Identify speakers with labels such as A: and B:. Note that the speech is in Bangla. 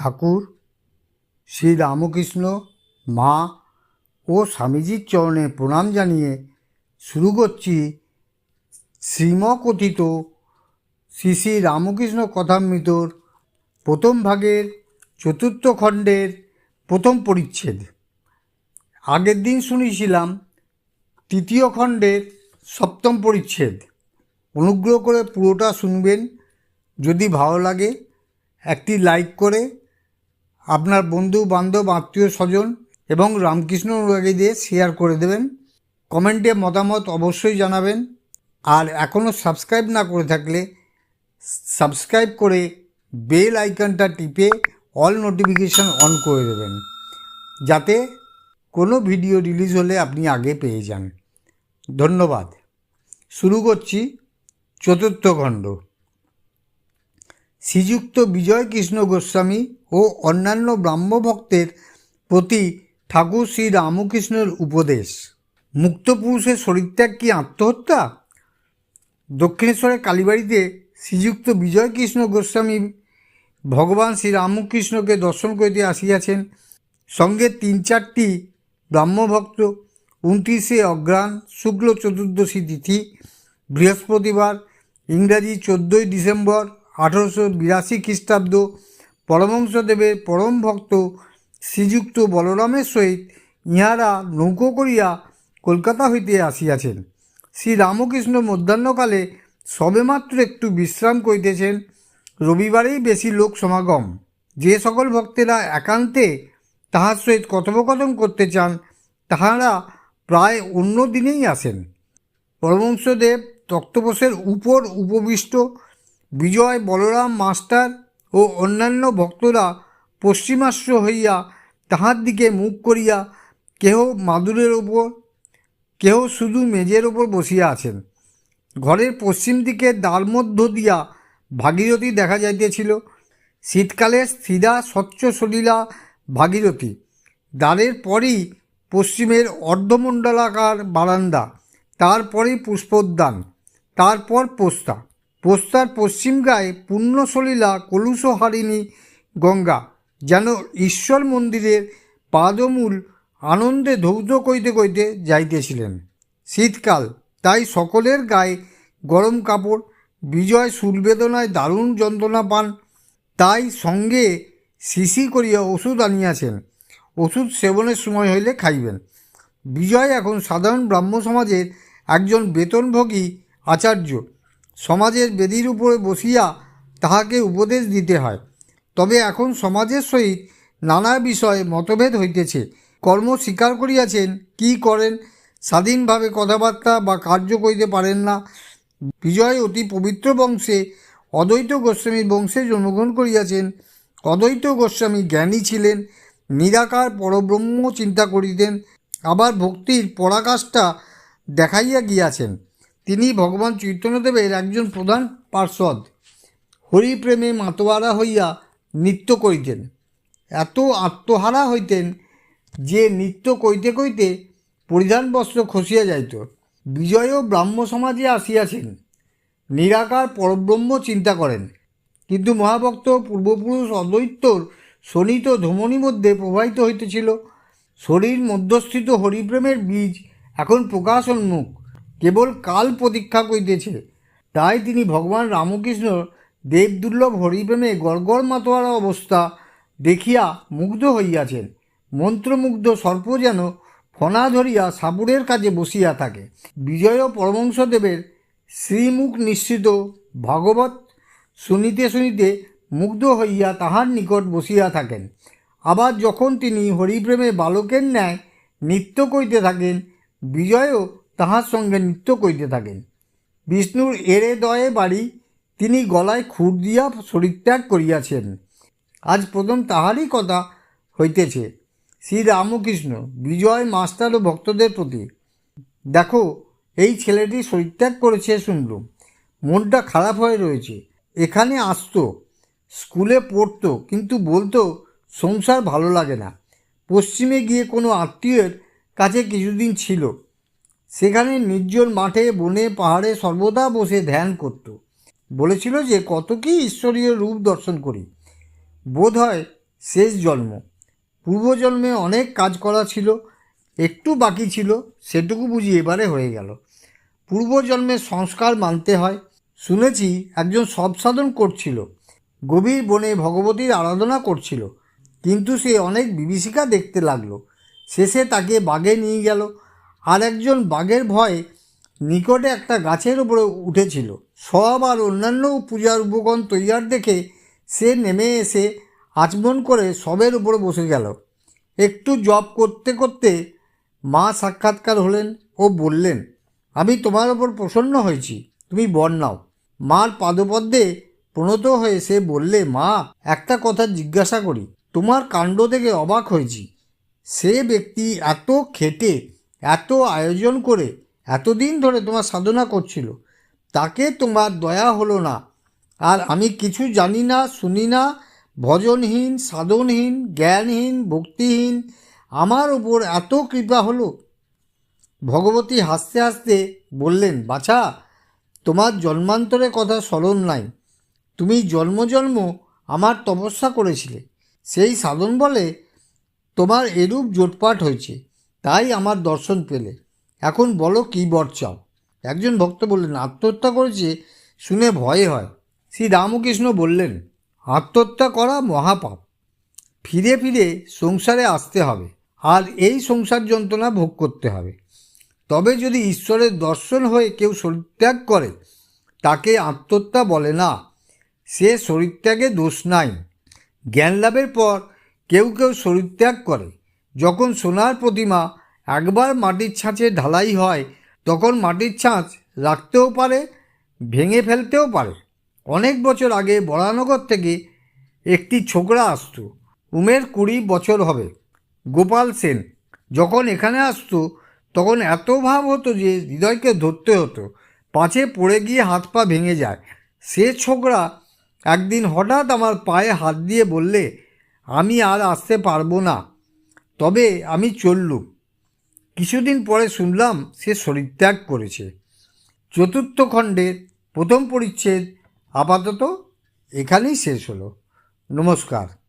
A: ঠাকুর, শ্রী রামকৃষ্ণ, মা ও স্বামীজির চরণে প্রণাম জানিয়ে শুরু করছি শ্রীমকথিত শ্রী শ্রী রামকৃষ্ণ কথামৃতর প্রথম ভাগের চতুর্থ খণ্ডের প্রথম পরিচ্ছেদ। আগের দিন শুনেছিলাম তৃতীয় খণ্ডের সপ্তম পরিচ্ছেদ। অনুগ্রহ করে পুরোটা শুনবেন। যদি ভালো লাগে, একটি লাইক করে আপনার বন্ধু, বান্ধব, আত্মীয় স্বজন এবং রামকৃষ্ণ অনুরাগীদের শেয়ার করে দেবেন। কমেন্টে মতামত অবশ্যই জানাবেন। আর এখনও সাবস্ক্রাইব না করে থাকলে সাবস্ক্রাইব করে বেল আইকনটা টিপে অল নোটিফিকেশন অন করে দেবেন। যাতে কোনো ভিডিও রিলিজ হলে আপনি আগে পেয়ে যান। ধন্যবাদ। শুরু করছি চতুর্থ খণ্ড। শ্রীযুক্ত বিজয় কৃষ্ণ গোস্বামী ও অন্যান্য ব্রাহ্মভক্তের প্রতি ঠাকুর শ্রী রামকৃষ্ণের উপদেশ। মুক্ত পুরুষের শরীরত্যাগ কি আত্মহত্যা? দক্ষিণেশ্বরের কালীবাড়িতে শ্রীযুক্ত বিজয় কৃষ্ণ গোস্বামী ভগবান শ্রী রামকৃষ্ণকে দর্শন করিতে আসিয়াছেন। সঙ্গে তিন চারটি ব্রাহ্মভক্ত, উনত্রিশে অগ্রাণ শুক্ল চতুর্দশী তিথি, বৃহস্পতিবার, ইংরাজি চোদ্দোই ডিসেম্বর আঠারোশো বিরাশি খ্রিস্টাব্দ পরমংসদেবের পরম ভক্ত শ্রীযুক্ত বলরামের সহিত ইহারা নৌকো করিয়া কলকাতা হইতে আসিয়াছেন। শ্রী রামকৃষ্ণ মধ্যাহ্নকালে সবেমাত্র একটু বিশ্রাম করিতেছেন। রবিবারেই বেশি লোক সমাগম। যে সকল ভক্তেরা একান্তে তাহার সহিত কথোপকথন করতে চান, তাহারা প্রায় অন্য দিনেই আসেন। পরমংসদেব তক্তপোষের উপর উপবিষ্ট বিজয়, বলরাম, মাস্টার ও অন্যান্য ভক্তরা পশ্চিমাশ্র হইয়া তাহার দিকে মুখ করিয়া কেহ মাদুরের ওপর, কেহ শুধু মেজের ওপর বসিয়া আছেন। ঘরের পশ্চিম দিকে দ্বার মধ্য দিয়া ভাগীরথী দেখা যাইতেছিল। শীতকালে স্থিরা স্বচ্ছ সলিলা ভাগীরথী। দ্বারের পরই পশ্চিমের অর্ধমণ্ডলাকার বারান্দা, তারপরেই পুষ্পোদ্যান, তারপর পোস্তা। পোস্তার পশ্চিম গায়ে পুণ্যসলীলা কলুষহারিণী গঙ্গা, যেন ঈশ্বর মন্দিরের পাদমূল আনন্দে ধৌত কইতে কইতে যাইতেছিলেন। শীতকাল, তাই সকলের গায়ে গরম কাপড়, বিজয় সুলবেদনায় দারুণ যন্ত্রণা পান, তাই সঙ্গে শিশি করিয়া ওষুধ আনিয়াছেন। ওষুধ সেবনের সময় হইলে খাইবেন। বিজয় এখন সাধারণ ব্রাহ্ম সমাজের একজন বেতনভোগী আচার্য। সমাজের বেদির উপরে বসিয়া তাহাকে উপদেশ দিতে হয়। তবে এখন সমাজের সহিত নানা বিষয়ে মতভেদ হইতেছে। কর্ম স্বীকার করিয়াছেন, কি করেন, স্বাধীনভাবে কথাবার্তা বা কার্য করিতে পারেন না। বিজয় অতি পবিত্র বংশে অদ্বৈত গোস্বামীর বংশে জন্মগ্রহণ করিয়াছেন। অদ্বৈত গোস্বামী জ্ঞানী ছিলেন, নিরাকার পরব্রহ্ম চিন্তা করিতেন। আবার ভক্তির পরাকাষ্ঠা দেখাইয়া গিয়াছেন। তিনি ভগবান চৈতন্যদেবের একজন প্রধান পার্ষদ হরিপ্রেমে মাতোয়ারা হইয়া নৃত্য করিতেন। এত আত্মহারা হইতেন যে নৃত্য কইতে কইতে পরিধান বস্ত্র খসিয়া যাইত। বিজয়ও ব্রাহ্ম সমাজে আসিয়াছেন। নিরাকার পরব্রহ্ম চিন্তা করেন। কিন্তু মহাভক্ত পূর্বপুরুষ অদ্বৈতর শোণিত ধমনী মধ্যে প্রবাহিত হইতেছিল। শরীর মধ্যস্থিত হরিপ্রেমের বীজ এখন প্রকাশ উন্মুখ কেবল কাল প্রতীক্ষা করিতেছে। তাই তিনি ভগবান রামকৃষ্ণ দেবদুর্লভ হরিপ্রেমে গড়গড় মাতোয়ারা অবস্থা দেখিয়া মুগ্ধ হইয়াছেন। মন্ত্রমুগ্ধ সর্প যেন ফনা ধরিয়া সাপুরের কাছে বসিয়া থাকে। বিজয় পরমংসদেবের শ্রীমুখ নিশ্চিত ভাগবত শুনিতে শুনিতে মুগ্ধ হইয়া তাহার নিকট বসিয়া থাকেন। আবার যখন তিনি হরিপ্রেমে বালকের ন্যায় নৃত্য করিতে থাকেন, বিজয়ও তাহার সঙ্গে নৃত্য করিতে থাকেন। বিষ্ণুর এরে দয়ে বাড়ি তিনি গলায় খুর দিয়া শরীরত্যাগ করিয়াছেন। আজ প্রথম তাহারই কথা হইতেছে। শ্রী রামকৃষ্ণ বিজয় মাস্টার ও ভক্তদের প্রতি, দেখো, এই ছেলেটি শরীরত্যাগ করেছে শুনলুম। মনটা খারাপ হয়ে রয়েছে। এখানে আসতো, স্কুলে পড়তো, কিন্তু বলতো সংসার ভালো লাগে না। পশ্চিমে গিয়ে কোনো আত্মীয়ের কাছে কিছুদিন ছিল। সেখানে নির্জন মাঠে, বনে, পাহাড়ে সর্বদা বসে ধ্যান করত। বলেছিল যে, কত কি ঈশ্বরীয় রূপ দর্শন করি। বোধ হয় শেষ জন্ম। পূর্বজন্মে অনেক কাজ করা ছিল, একটু বাকি ছিল, সেটুকু বুঝি এবারে হয়ে গেল। পূর্বজন্মের সংস্কার মানতে হয়। শুনেছি একজন সব সাধন করছিল, গভীর বনে ভগবতীর আরাধনা করছিল, কিন্তু সে অনেক বিভীষিকা দেখতে লাগল। শেষে তাকে বাঘে নিয়ে গেল আর একজন বাঘের ভয়ে নিকটে একটা গাছের উপরে উঠেছিল। সব আর অন্যান্য পূজার উপকরণ তৈয়ার দেখে সে নেমে এসে আচমন করে সবের উপরে বসে গেল। একটু জব করতে করতে মা সাক্ষাৎকার হলেন ও বললেন, আমি তোমার ওপর প্রসন্ন হয়েছি, তুমি বর নাও। মার পাদপদ্মে প্রণত হয়ে সে বললে, মা, একটা কথা জিজ্ঞাসা করি, তোমার কাণ্ড থেকে অবাক হয়েছি। সে ব্যক্তি এত খেটে এত আয়োজন করে, এতদিন ধরে তোমার সাধনা করছিল, তাকে তোমার দয়া হলো না। আর আমি কিছু জানি না, শুনি না, ভজনহীন, সাধনহীন, জ্ঞানহীন, ভক্তিহীন, আমার উপর এত কৃপা হলো। ভগবতী হাসতে হাসতে বললেন, বাছা, তোমার জন্মান্তরের কথা স্মরণ নাই। তুমি জন্ম জন্ম আমার তপস্যা করেছিলে। সেই সাধন বলে তোমার এরূপ জোটপাট হয়েছে। তাই আমার দর্শন পেলে। এখন বলো কী বর চাও? একজন ভক্ত বললেন, আত্মহত্যা করেছে শুনে ভয়ে হয়। শ্রী রামকৃষ্ণ বললেন, আত্মহত্যা করা মহাপাপ। ফিরে ফিরে সংসারে আসতে হবে আর এই সংসার যন্ত্রণা ভোগ করতে হবে। তবে যদি ঈশ্বরের দর্শন হয়ে কেউ শরীরত্যাগ করে, তাকে আত্মহত্যা বলে না। সে শরীরত্যাগে দোষ নাই। জ্ঞান লাভের পর কেউ কেউ শরীরত্যাগ করে। যখন সোনার প্রতিমা একবার মাটির ছাঁচে ঢালাই হয়, তখন মাটির ছাঁচ রাখতেও পারে, ভেঙে ফেলতেও পারে। অনেক বছর আগে বরানগর থেকে একটি ছোকরা আসতো। উমের কুড়ি বছর হবে। গোপাল সেন যখন এখানে আসতো, তখন এত ভাব হতো যে হৃদয়কে ধরতে হতো। পাছে পড়ে গিয়ে হাত পা ভেঙে যায়। সে ছোকরা একদিন হঠাৎ আমার পায়ে হাত দিয়ে বললে, আমি আর আসতে পারব না। তবে আমি চললুম। কিছুদিন পরে শুনলাম সে শরীরত্যাগ করেছে। চতুর্থ খণ্ডের প্রথম পরিচ্ছেদ, আপাতত এখানেই শেষ হলো। নমস্কার।